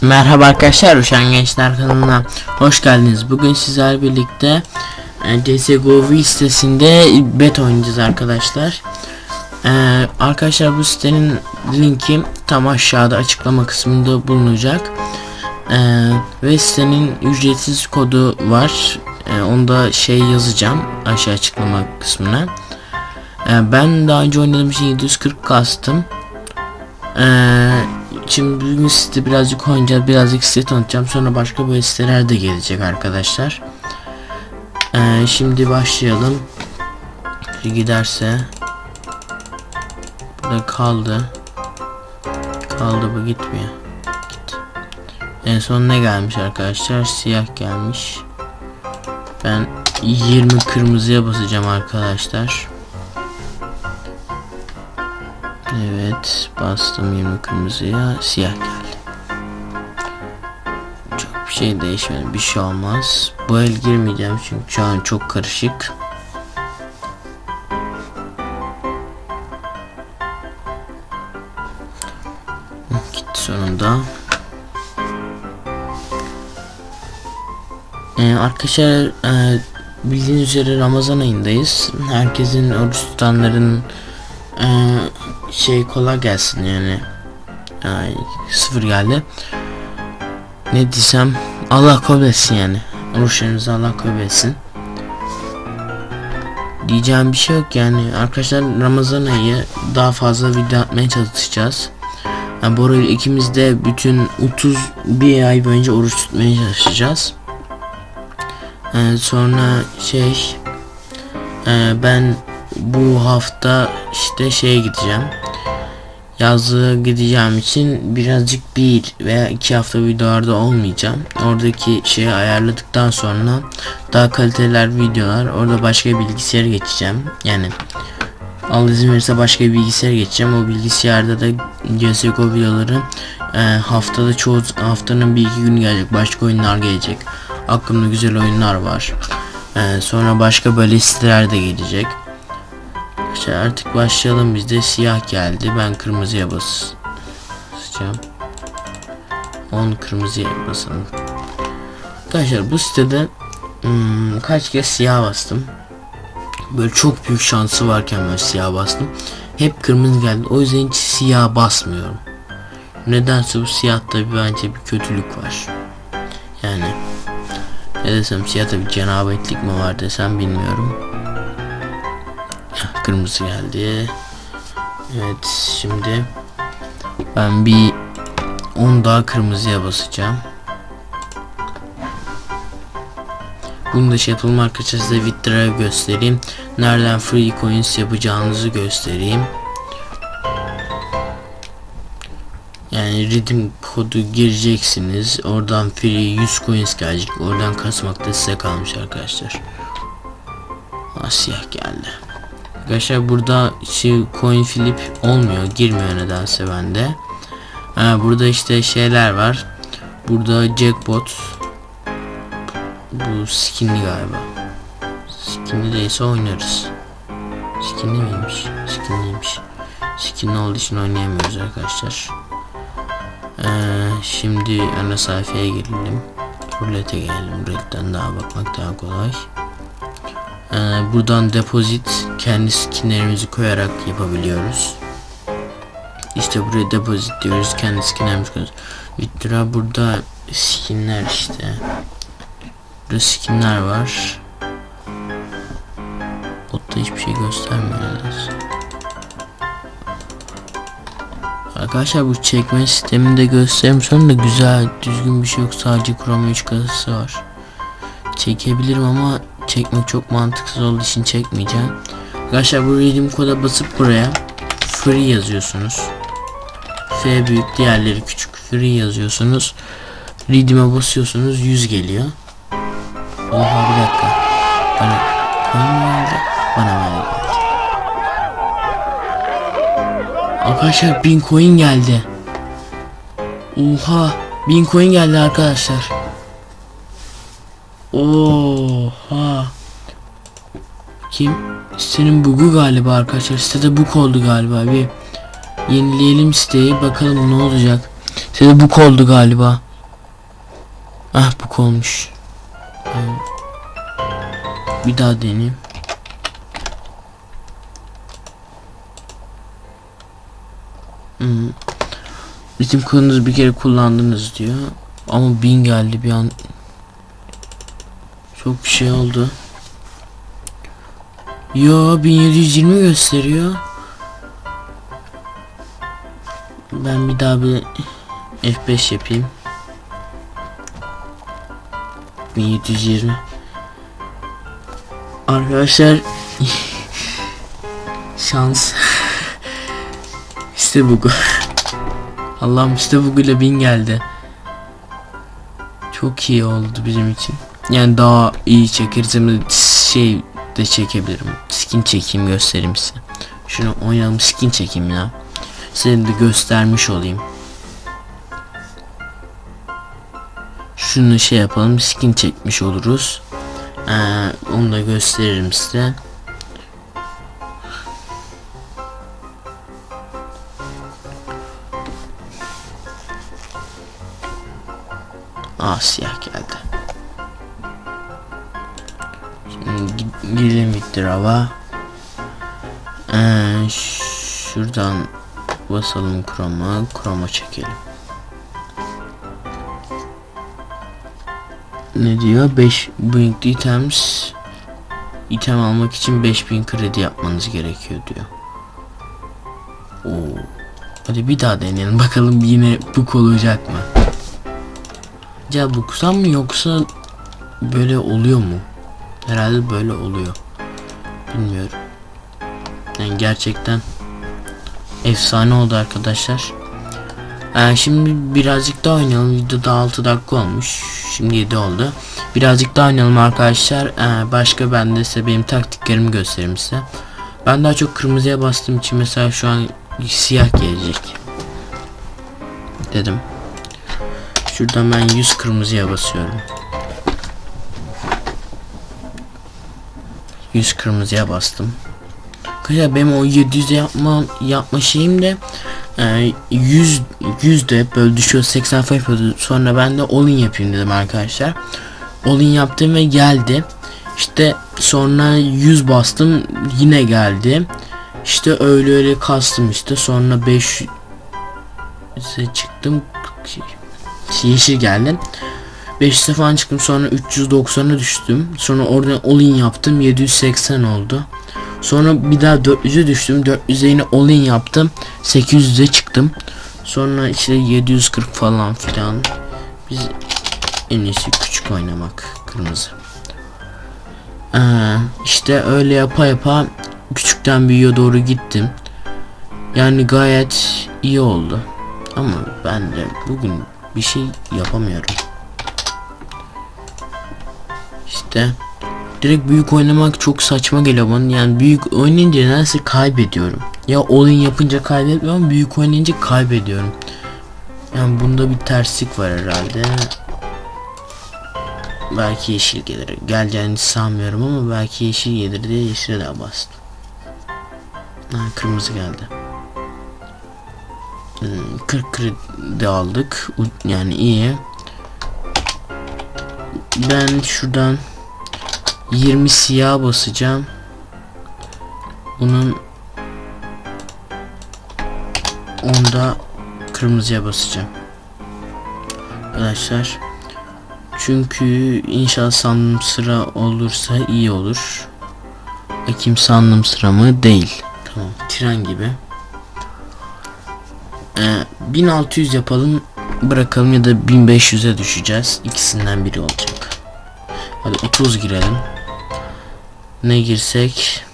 Merhaba arkadaşlar, Uşan Gençler kanalına hoş geldiniz. Bugün sizlerle birlikte e, CSGO sitesinde bet oynayacağız arkadaşlar. E, arkadaşlar bu sitenin linki tam aşağıda açıklama kısmında bulunacak. E, ve sitenin ücretsiz kodu var. E, onu da şey yazacağım aşağı açıklama kısmına. E, ben daha önce oynadığım için 740 kastım. Eee Şimdi bugün size birazcık oynayacağız, birazcık size tanıtacağım. Sonra başka böyle siteler de gelecek arkadaşlar. Ee, şimdi başlayalım. Giderse. Burada kaldı. Kaldı bu gitmiyor. Git. En son ne gelmiş arkadaşlar? Siyah gelmiş. Ben 20 kırmızıya basacağım arkadaşlar. Evet bastım 20 kırmızıya siyah geldi. Çok bir şey değişmedi bir şey olmaz. Bu el girmeyeceğim çünkü şu an çok karışık. Gitti sonunda. Ee, arkadaşlar e, bildiğiniz üzere Ramazan ayındayız. Herkesin oruç tutanların e, şey kolay gelsin yani. Ay, sıfır geldi. Ne desem Allah kabul etsin yani. Oruçlarınızı Allah kabul etsin. Diyeceğim bir şey yok yani. Arkadaşlar Ramazan ayı daha fazla video atmaya çalışacağız. Yani bu arada ikimiz de bütün 31 ay boyunca oruç tutmaya çalışacağız. Ee, sonra şey e, ben bu hafta işte şeye gideceğim. Yazlığa gideceğim için birazcık bir veya iki hafta videolarda olmayacağım. Oradaki şeyi ayarladıktan sonra daha kaliteliler videolar orada başka bilgisayara geçeceğim. Yani Allah izin verirse başka bir bilgisayara geçeceğim. O bilgisayarda da CSGO videoları e, haftada çoğu haftanın bir iki günü gelecek. Başka oyunlar gelecek. Aklımda güzel oyunlar var. E, sonra başka böyle siteler de gelecek. İşte artık başlayalım. Bizde siyah geldi. Ben kırmızıya basacağım. 10 kırmızıya basalım. Arkadaşlar bu sitede hmm, kaç kez siyah bastım? Böyle çok büyük şansı varken böyle siyah bastım. Hep kırmızı geldi. O yüzden hiç siyah basmıyorum. Nedense bu siyahta bence bir kötülük var. Yani ne desem siyahta bir cenabetlik mi var desem bilmiyorum kırmızı geldi. Evet şimdi ben bir 10 daha kırmızıya basacağım. Bunu da şey yapalım arkadaşlar size Withdraw'a göstereyim. Nereden free coins yapacağınızı göstereyim. Yani redeem kodu gireceksiniz. Oradan free 100 coins gelecek. Oradan kasmak da size kalmış arkadaşlar. Siyah geldi. Arkadaşlar burada şey coin flip olmuyor girmiyor nedense bende. Ha, burada işte şeyler var. Burada jackpot. Bu skinli galiba. Skinli değilse oynarız. Skinli miymiş? Skinliymiş. Skinli olduğu için oynayamıyoruz arkadaşlar. Ee, şimdi ana sayfaya gelelim. Rulete gelelim. Ruletten daha bakmak daha kolay. Ee, buradan depozit kendi skinlerimizi koyarak yapabiliyoruz. İşte buraya depozit diyoruz. Kendi skinlerimizi koyuyoruz. Withdraw burada skinler işte. Burada skinler var. Botta hiçbir şey göstermiyor. Arkadaşlar bu çekme sisteminde göstereyim sonra da güzel düzgün bir şey yok sadece Chrome 3 kasası var. Çekebilirim ama çekmek çok mantıksız olduğu için çekmeyeceğim. Arkadaşlar bu redeem koda basıp buraya free yazıyorsunuz. F büyük diğerleri küçük free yazıyorsunuz. Redeem'e basıyorsunuz 100 geliyor. Oha bir dakika. Bana geldi. Bana böyle geldi. Arkadaşlar 1000 coin geldi. Oha 1000 coin geldi arkadaşlar. Oha. Kim? Sitenin bugu galiba arkadaşlar. Sitede bug oldu galiba. Bir yenileyelim siteyi. Bakalım ne olacak. Sitede bug oldu galiba. Ah bug olmuş. Bir daha deneyeyim. Hmm. Bizim kodunuzu bir kere kullandınız diyor. Ama bin geldi bir an. Çok bir şey oldu. Yo 1720 gösteriyor. Ben bir daha bir F5 yapayım. 1720 Arkadaşlar şans işte bu Allah'ım işte bugüyle bin geldi. Çok iyi oldu bizim için. Yani daha iyi de şey de çekebilirim. Skin çekeyim göstereyim size. Şunu oynayalım skin çekeyim ya. Size de göstermiş olayım. Şunu şey yapalım skin çekmiş oluruz. Ee, onu da gösteririm size. Aa siyah geldi. Gidelim Victor'a. Ee, şuradan basalım Chrome'a. Chrome'a çekelim. Ne diyor? 5 Bring items item almak için 5000 kredi yapmanız gerekiyor diyor. Oo. Hadi bir daha deneyelim bakalım yine bu olacak mı? Acaba bu mı yoksa böyle oluyor mu? Herhalde böyle oluyor. Bilmiyorum. Yani gerçekten efsane oldu arkadaşlar. Ee, şimdi birazcık daha oynayalım. Videoda 6 dakika olmuş. Şimdi 7 oldu. Birazcık daha oynayalım arkadaşlar. Ee, başka ben de size benim taktiklerimi göstereyim size. Ben daha çok kırmızıya bastığım için mesela şu an siyah gelecek. Dedim. Şuradan ben 100 kırmızıya basıyorum. 100 kırmızıya bastım. Arkadaşlar benim o 700'e yapma yapma şeyim de e, 100 100 de böyle düşüyor 80 falan yapıyordu. Sonra ben de all in yapayım dedim arkadaşlar. All in yaptım ve geldi. İşte sonra 100 bastım yine geldi. İşte öyle öyle kastım işte sonra 500'e çıktım. Yeşil geldi. 500'e falan çıktım sonra 390'a düştüm. Sonra oradan all in yaptım 780 oldu. Sonra bir daha 400'e düştüm. 400'e yine all in yaptım. 800'e çıktım. Sonra işte 740 falan filan. Biz en iyisi küçük oynamak. Kırmızı. Ee, işte öyle yapa yapa küçükten büyüğe doğru gittim. Yani gayet iyi oldu. Ama ben de bugün bir şey yapamıyorum. İşte direkt büyük oynamak çok saçma geliyor bana. Yani büyük oynayınca nedense kaybediyorum. Ya all-in yapınca kaybetmiyorum, büyük oynayınca kaybediyorum. Yani bunda bir terslik var herhalde. Belki yeşil gelir. Geleceğini sanmıyorum ama belki yeşil gelir diye yeşile daha bastım. Ha, kırmızı geldi. Hmm, 40 kredi aldık. Yani iyi. Ben şuradan 20 siyah basacağım. Bunun onda kırmızıya basacağım. Arkadaşlar. Çünkü inşallah sandım sıra olursa iyi olur. Bakayım sandım sıra mı? Değil. Tamam. Tren gibi. Ee, 1600 yapalım. Bırakalım ya da 1500'e düşeceğiz. İkisinden biri olacak. Hadi 30 girelim. Ne girsek?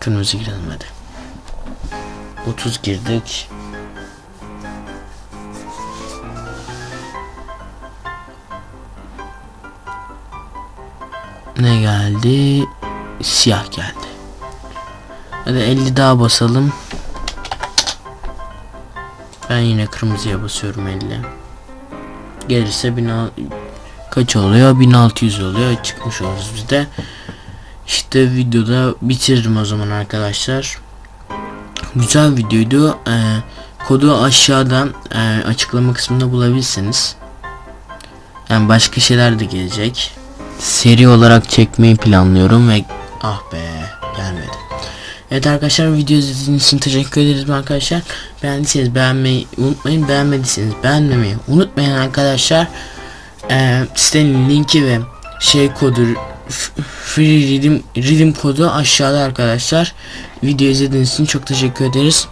Kırmızı girelim hadi. 30 girdik. Ne geldi? Siyah geldi. Hadi 50 daha basalım. Ben yine kırmızıya basıyorum 50. Gelirse 1000 kaç oluyor? 1600 oluyor. Çıkmış oluruz biz de. İşte videoda bitiririm o zaman arkadaşlar. Güzel videoydu. Ee, kodu aşağıdan e, açıklama kısmında bulabilirsiniz. Yani başka şeyler de gelecek. Seri olarak çekmeyi planlıyorum ve ah be gelmedi. Evet arkadaşlar video izlediğiniz için teşekkür ederiz arkadaşlar. Beğendiyseniz beğenmeyi unutmayın. Beğenmediyseniz beğenmemeyi unutmayın arkadaşlar. Ee, sitenin linki ve şey kodu free redeem, redeem kodu aşağıda arkadaşlar. Video izlediğiniz için çok teşekkür ederiz.